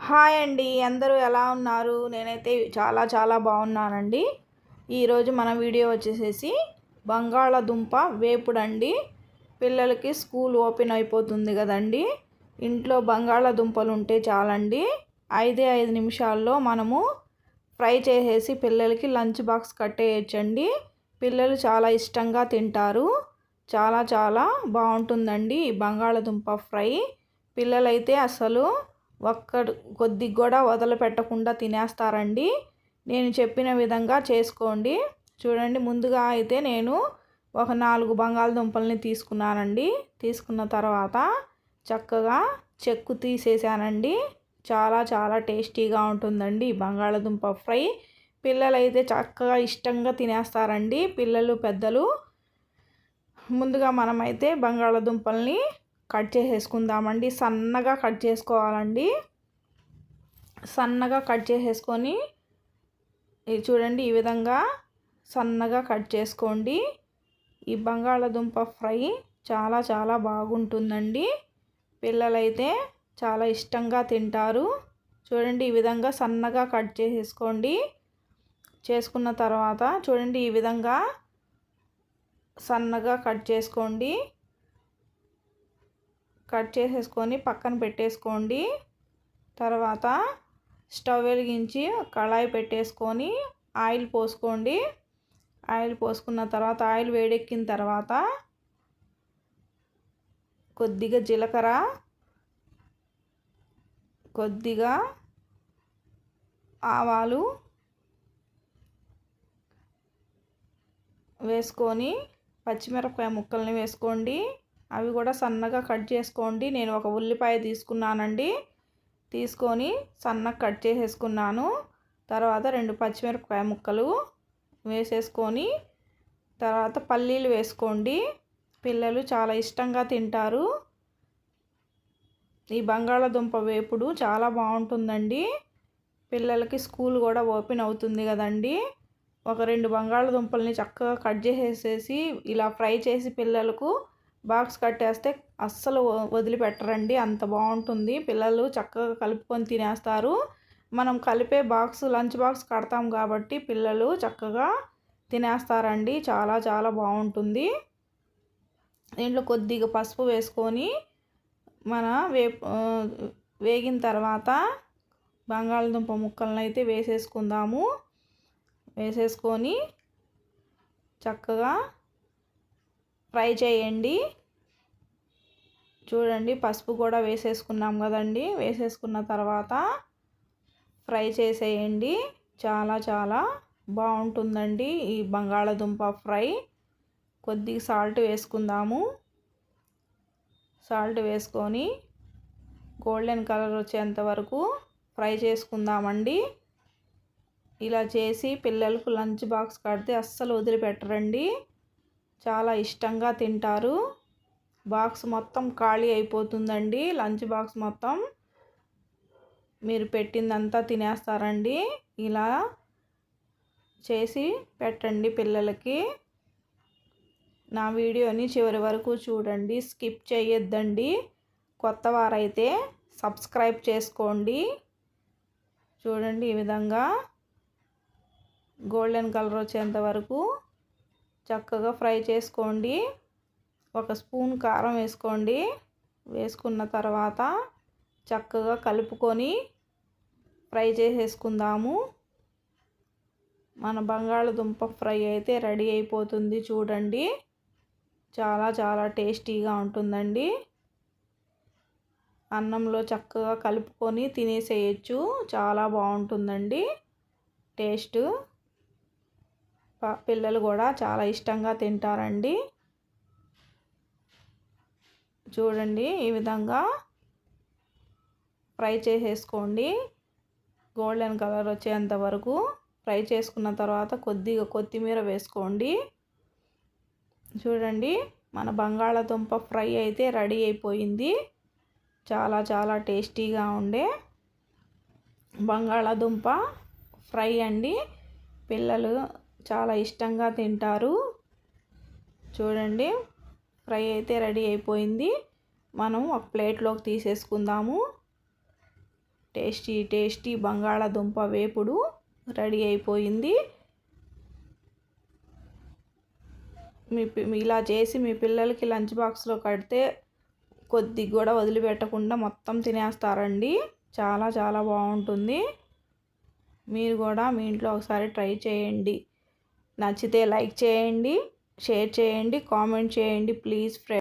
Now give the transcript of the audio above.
Hi అండి అందరూ ఎలా ఉన్నారు? నేనైతే చాలా చాలా బాగున్నానండి. ఈరోజు మన వీడియో వచ్చేసేసి బంగాళదుంప వేపుడు అండి పిల్లలకి స్కూల్ ఓపెన్ అయిపోతుంది కదండి. ఇంట్లో బంగాళదుంపలు ఉంటే చాలండి. ఐదే ఐదు నిమిషాల్లో మనము ఫ్రై చేసేసి పిల్లలకి లంచ్ బాక్స్ కట్టేయచ్చండి. పిల్లలు చాలా ఇష్టంగా తింటారు. చాలా చాలా బాగుంటుందండి ఈ బంగాళదుంప ఫ్రై. పిల్లలైతే అసలు ఒక్కడు కొద్దిగా కూడా వదిలిపెట్టకుండా తినేస్తారండి. నేను చెప్పిన విధంగా చేసుకోండి. చూడండి ముందుగా అయితే నేను ఒక నాలుగు బంగాళదుంపల్ని తీసుకున్నానండి. తీసుకున్న తర్వాత చక్కగా చెక్కు తీసేసానండి. చాలా చాలా టేస్టీగా ఉంటుందండి బంగాళదుంప ఫ్రై. పిల్లలైతే చక్కగా ఇష్టంగా తినేస్తారండి. పిల్లలు పెద్దలు. ముందుగా మనమైతే బంగాళదుంపల్ని కట్ చేసేసుకుందామండి. సన్నగా కట్ చేసుకోవాలండి. సన్నగా కట్ చేసేసుకొని ఇది చూడండి ఈ విధంగా సన్నగా కట్ చేసుకోండి. ఈ బంగాళదుంప ఫ్రై చాలా చాలా బాగుంటుందండి. పిల్లలైతే చాలా ఇష్టంగా తింటారు. చూడండి ఈ విధంగా సన్నగా కట్ చేసేసుకోండి. చేసుకున్న తర్వాత చూడండి ఈ విధంగా సన్నగా కట్ చేసుకోండి. కట్ చేసేసుకొని పక్కన పెట్టేసుకోండి. తర్వాత స్టవ్ వెలిగించి కళాయి పెట్టేసుకొని ఆయిల్ పోసుకోండి. ఆయిల్ పోసుకున్న తర్వాత ఆయిల్ వేడెక్కిన తర్వాత కొద్దిగా జీలకర్ర కొద్దిగా ఆవాలు వేసుకొని పచ్చిమిరపకాయ ముక్కల్ని వేసుకోండి. అవి కూడా సన్నగా కట్ చేసుకోండి. నేను ఒక ఉల్లిపాయ తీసుకున్నానండి. తీసుకొని సన్నగా కట్ చేసేసుకున్నాను. తర్వాత రెండు పచ్చిమిరపకాయ ముక్కలు వేసేసుకొని తర్వాత పల్లీలు వేసుకోండి. పిల్లలు చాలా ఇష్టంగా తింటారు. ఈ బంగాళాదుంప వేపుడు చాలా బాగుంటుందండి. పిల్లలకి స్కూల్ కూడా ఓపెన్ అవుతుంది కదండి. ఒక రెండు బంగాళదుంపల్ని చక్కగా కట్ చేసేసి ఇలా ఫ్రై చేసి పిల్లలకు బాక్స్ కట్టేస్తే అస్సలు వదిలిపెట్టరండి. అంత బాగుంటుంది. పిల్లలు చక్కగా కలుపుకొని తినేస్తారు. మనం కలిపే బాక్స్ లంచ్ బాక్స్ కడతాం కాబట్టి పిల్లలు చక్కగా తినేస్తారండి. చాలా చాలా బాగుంటుంది. దీంట్లో కొద్దిగా పసుపు వేసుకొని మన వే వేగిన తర్వాత బంగాళదుంప ముక్కలను అయితే వేసేసుకుందాము. వేసేసుకొని చక్కగా ఫ్రై చేయండి. చూడండి పసుపు కూడా వేసేసుకున్నాం కదండి. వేసేసుకున్న తర్వాత ఫ్రై చేసేయండి. చాలా చాలా బాగుంటుందండి ఈ బంగాళదుంప ఫ్రై. కొద్దిగా సాల్ట్ వేసుకుందాము. సాల్ట్ వేసుకొని గోల్డెన్ కలర్ వచ్చేంత వరకు ఫ్రై చేసుకుందామండి. ఇలా చేసి పిల్లలకు లంచ్ బాక్స్ కడితే అస్సలు వదిలిపెట్టరండి. చాలా ఇష్టంగా తింటారు. బాక్స్ మొత్తం ఖాళీ అయిపోతుందండి. లంచ్ బాక్స్ మొత్తం మీరు పెట్టిందంతా తినేస్తారండి. ఇలా చేసి పెట్టండి పిల్లలకి. నా వీడియోని చివరి వరకు చూడండి. స్కిప్ చేయొద్దండి. కొత్త వారైతే సబ్స్క్రైబ్ చేసుకోండి. చూడండి ఈ విధంగా గోల్డెన్ కలర్ వచ్చేంత వరకు చక్కగా ఫ్రై చేసుకోండి. ఒక స్పూన్ కారం వేసుకోండి. వేసుకున్న తర్వాత చక్కగా కలుపుకొని ఫ్రై చేసేసుకుందాము. మన బంగాళదుంప ఫ్రై అయితే రెడీ అయిపోతుంది చూడండి. చాలా చాలా టేస్టీగా ఉంటుందండి. అన్నంలో చక్కగా కలుపుకొని తినేసేయచ్చు. చాలా బాగుంటుందండి. టేస్ట్. పిల్లలు కూడా చాలా ఇష్టంగా తింటారండి. చూడండి ఈ విధంగా ఫ్రై చేసేసుకోండి. గోల్డెన్ కలర్ వచ్చేంత వరకు ఫ్రై చేసుకున్న తర్వాత కొద్దిగా కొత్తిమీర వేసుకోండి. చూడండి మన బంగాళాదుంప ఫ్రై అయితే రెడీ అయిపోయింది. చాలా చాలా టేస్టీగా ఉండే బంగాళాదుంప ఫ్రై అండి. పిల్లలు చాలా ఇష్టంగా తింటారు. చూడండి. ఫ్రై అయితే రెడీ అయిపోయింది. మనం ఒక ప్లేట్లోకి తీసేసుకుందాము. టేస్టీ టేస్టీ బంగాళాదుంప వేపుడు రెడీ అయిపోయింది. మీ ఇలా చేసి మీ పిల్లలకి లంచ్ బాక్స్లో కడితే కొద్ది కూడా వదిలిపెట్టకుండా మొత్తం తినేస్తారండి. చాలా చాలా బాగుంటుంది. మీరు కూడా మీ ఇంట్లో ఒకసారి ట్రై చేయండి. నచ్చితే లైక్ చేయండి. షేర్ చేయండి కామెంట్ చేయండి ప్లీజ్ ఫ్రెండ్